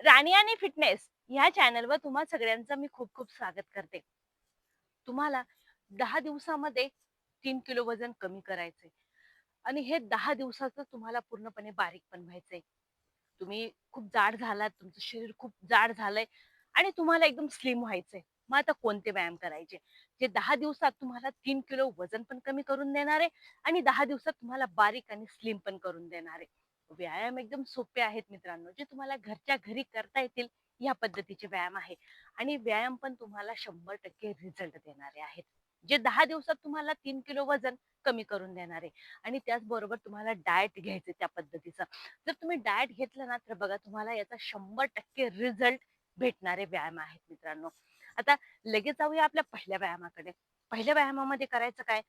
राणी आणि फिटनेस ह्या चॅनलवर तुम्हा सगळ्यांचं मी खूप खूप स्वागत करते. तुम्हाला दहा दिवसामध्ये तीन किलो वजन कमी करायचे आणि हे दहा दिवसाचं तुम्हाला पूर्णपणे बारीक पण व्हायचंय. तुम्ही खूप जाड झालात तुमचं शरीर खूप जाड झालंय आणि तुम्हाला एकदम स्लिम व्हायचंय. मग आता कोणते व्यायाम करायचे? जे दहा दिवसात तुम्हाला तीन किलो वजन पण कमी करून देणार आहे आणि दहा दिवसात तुम्हाला बारीक आणि स्लिम पण करून देणार. आहे व्यायाम एकदम सोपे आहेत मित्रांनो जे तुम्हाला घरच्या घरी करता येतील या पद्धतीचे व्यायाम आहे. आणि व्यायाम पण तुम्हाला शंभर टक्के रिझल्ट देणारे आहेत. जे दहा दिवसात तुम्हाला तीन किलो वजन कमी करून देणार आहे. आणि त्याचबरोबर तुम्हाला डाएट घ्यायचे त्या पद्धतीचं. जर तुम्ही डाएट घेतलं ना तर बघा तुम्हाला याचा शंभर टक्के रिझल्ट भेटणारे व्यायाम आहेत मित्रांनो. आता लगेच जाऊया आपल्या पहिल्या व्यायामाकडे. पहिल्या व्यायामामध्ये करायचं काय?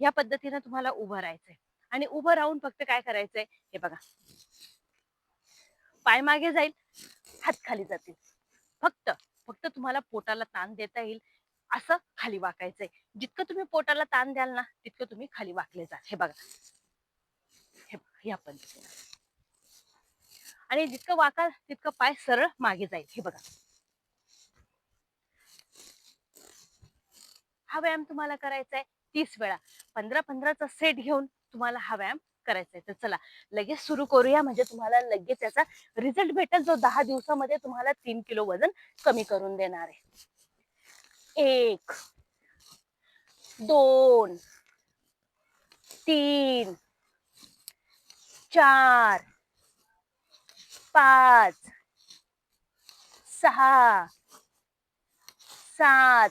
या पद्धतीनं तुम्हाला उभं राहायचंय. आणि उभं राहून फक्त काय करायचंय? हे बघा. पाय मागे जाईल हात खाली जातील. फक्त फक्त तुम्हाला पोटाला ताण देता येईल असं खाली वाकायचंय. जितकं तुम्ही पोटाला ताण द्याल ना तितकं तुम्ही खाली वाकले जाल हे बघा. हे बघा या पद्धतीनं. आणि जितकं वाकाल तितकं पाय सरळ मागे जाईल. हे बघा. हा व्यायाम तुम्हाला करायचा आहे तीस वेळा. पंधरा पंधराचा सेट घेऊन तुम्हाला हा व्यायाम करायचा आहे. तर चला लगेच सुरू करूया. म्हणजे तुम्हाला लगेच याचा रिझल्ट भेटेल. जो दहा दिवसामध्ये तुम्हाला तीन किलो वजन कमी करून देणार आहे. एक दोन तीन चार पाच सहा सात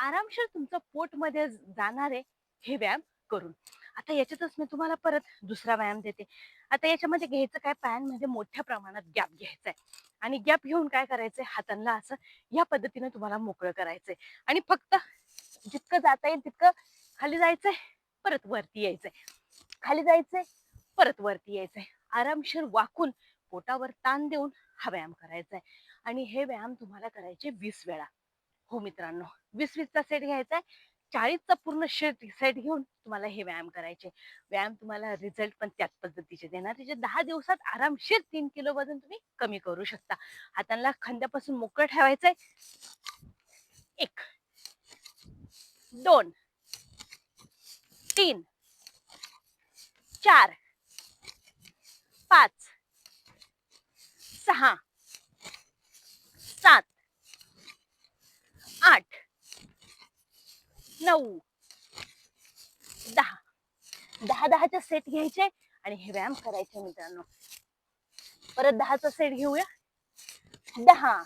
आरामशीर तुमचं पोटमध्ये जाणार आहे हे व्यायाम करून. आता याच्यातच मी तुम्हाला परत दुसरा व्यायाम देते. आता याच्यामध्ये घ्यायचं काय? पॅन म्हणजे मोठ्या प्रमाणात गॅप घ्यायचा आहे आणि गॅप घेऊन काय करायचंय? हातांना असं या पद्धतीने तुम्हाला मोकळं करायचंय. आणि फक्त जितकं जाता येईल तितकं खाली जायचंय परत वरती यायचंय. खाली जायचंय परत वरती यायचंय. आरामशीर वाकून पोटावर ताण देऊन हा व्यायाम करायचा आहे आणि हे व्यायाम तुम्हाला करायचे वीस वेळा. हो मित्रांनो वीस वीसचा सेट घ्यायचा आहे. चाळीसचा पूर्ण शेट सेट घेऊन तुम्हाला हे व्यायाम करायचे. व्यायाम तुम्हाला रिझल्ट पण त्याच पद्धतीचे देणार त्याचे दहा दिवसात आरामशीर तीन किलो वजन तुम्ही कमी करू शकता. हातांना खांद्यापासून मोकळं ठेवायचंय एक दोन तीन चार पाच सहा सात आठ. नऊ. दहा. दहा दहाचा सेट घ्यायचे आणि हे व्यायाम करायचे मित्रांनो. परत दहाचा सेट घेऊया. दहा.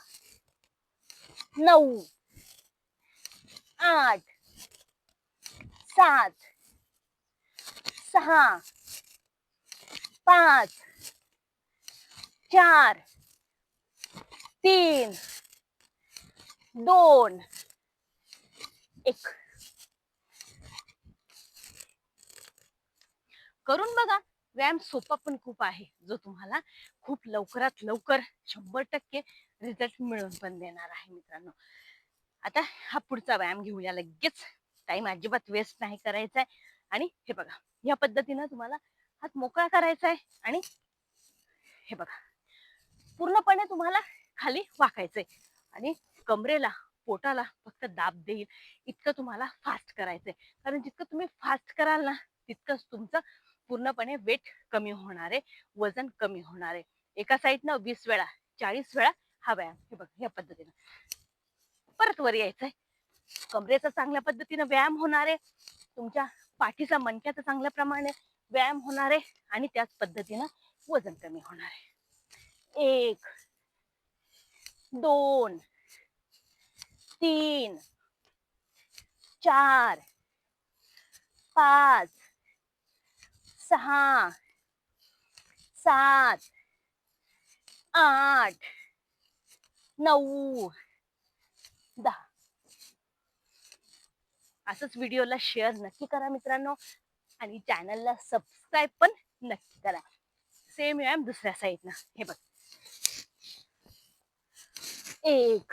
नऊ. आठ. सात. सहा. पाच. चार. तीन. दोन. एक. करून बघा व्यायाम सोपा पण खूप आहे जो तुम्हाला खूप लवकरात लवकर शंभर टक्के रिझल्ट मिळवून पण देणार आहे मित्रांनो. आता हा पुढचा व्यायाम घेऊया लगेच. टाइम अजिबात वेस्ट नाही करायचा आहे आणि हे बघा या पद्धतीनं तुम्हाला हात मोकळा करायचा आहे आणि हे बघा पूर्णपणे तुम्हाला खाली वाकायचंय. आणि कमरेला पोटाला फक्त दाब देईल. इतकं तुम्हाला फास्ट करायचंय. कारण जितकं तुम्ही फास्ट कराल ना तितकंच तुमचं पूर्णपणे वेट कमी होणार आहे वजन कमी होणार आहे. एका साईडनं वीस वेळा चाळीस वेळा हा व्यायाम. हे बघ या पद्धतीनं. परत वर यायचंय. कमरेचा चांगल्या पद्धतीनं व्यायाम होणार आहे. तुमच्या पाठीचा मणक्याचा चांगल्या प्रमाणे व्यायाम होणार आहे आणि त्याच पद्धतीनं वजन कमी होणार आहे. एक दोन तीन चार पाच सहा सात आठ नऊ दहा. असंच व्हिडिओला शेअर नक्की करा मित्रांनो आणि चॅनलला सबस्क्राईब पण नक्की करा. सेम व्यायाम दुसऱ्या साईडनं हे बघ. एक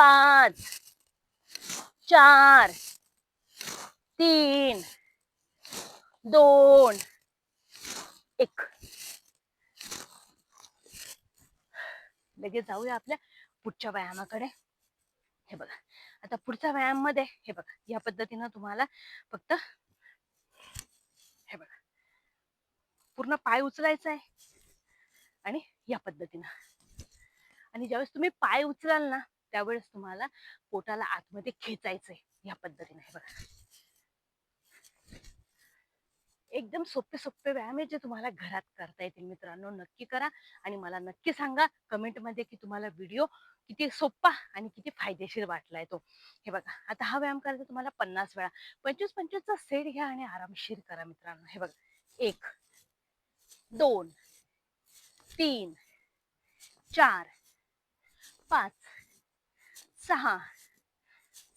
पाच चार तीन दोन एक. लगेच जाऊया आपल्या पुढच्या व्यायामाकडे. हे बघा आता पुढच्या व्यायाममध्ये हे बघा या पद्धतीनं तुम्हाला फक्त हे बघा पूर्ण पाय उचलायचा आहे आणि या पद्धतीनं. आणि ज्यावेळेस तुम्ही पाय उचलाल ना त्यावेळेस तुम्हाला पोटाला आतमध्ये खेचायचंय या पद्धतीने. हे बघा. एकदम सोपे सोपे व्यायाम आहे जे तुम्हाला घरात करता येतील मित्रांनो. नक्की करा आणि मला नक्की सांगा कमेंटमध्ये की तुम्हाला व्हिडिओ किती सोपा आणि किती फायदेशीर वाटलाय तो. हे बघा. आता हा व्यायाम करायचा तुम्हाला पन्नास वेळा. पंचवीस पंचवीसचा सेट घ्या आणि आरामशीर करा मित्रांनो. हे बघा. एक दोन तीन चार पाच सहा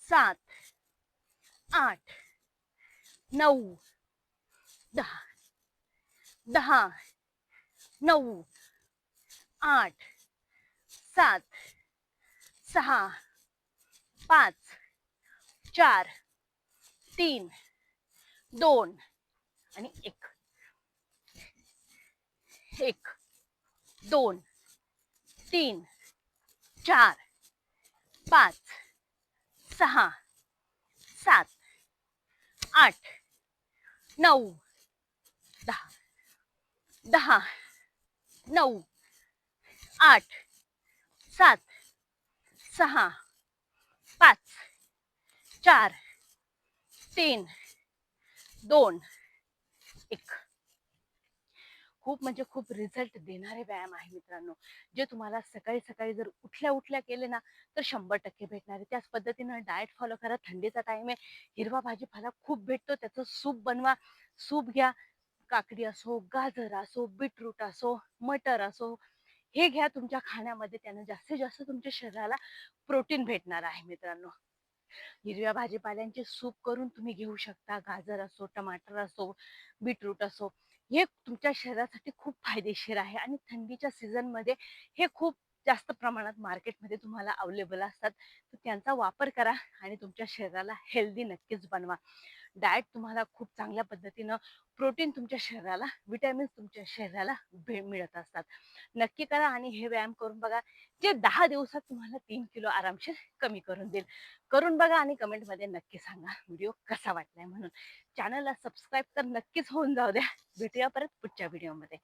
सात आठ नऊ दहा दहा नऊ आठ सात सहा पाच चार तीन दोन आणि एक. एक दोन तीन चार पाच सहा सात आठ नऊ दहा दहा नऊ आठ सात सहा पाच चार तीन दोन एक. खूप म्हणजे खूप रिझल्ट देणारे व्यायाम आहे मित्रांनो. जे तुम्हाला सकाळी सकाळी जर उठल्या उठल्या केले ना तर शंभर टक्के भेटणार. आहे त्याच पद्धतीनं डाएट फॉलो करा. थंडीचा टाइम आहे. हिरवा भाजीपाला खूप भेटतो. त्याचं सूप बनवा. सूप घ्या. काकडी असो गाजर असो बीटरूट असो मटर असो हे घ्या तुमच्या खाण्यामध्ये. त्यानं जास्तीत जास्त तुमच्या शरीराला प्रोटीन भेटणार आहे मित्रांनो. हिरव्या भाजीपाल्यांचे सूप करून तुम्ही घेऊ शकता. गाजर असो टमाटर असो बीटरूट असो. हे तुमच्या शरीरासाठी खूप फायदेशीर आहे आणि थंडीच्या सीझनमध्ये हे खूप जास्त प्रमाणात मार्केटमध्ये तुम्हाला अवेलेबल असतात. तर त्यांचा वापर करा आणि तुमच्या शरीराला हेल्दी नक्कीच बनवा. डाएट तुम्हाला खूप चांगल्या पद्धतीनं प्रोटीन तुमच्या शरीराला विटॅमिन्स तुमच्या शरीराला मिळत असतात. नक्की करा आणि हे व्यायाम करून बघा जे दहा दिवसात तुम्हाला तीन किलो आरामशीर कमी करून देईल. करून बघा आणि कमेंटमध्ये नक्की सांगा व्हिडिओ कसा वाटलाय म्हणून. चॅनलला सबस्क्राईब तर नक्कीच होऊन जाऊ द्या. भेटूया परत पुढच्या व्हिडिओमध्ये.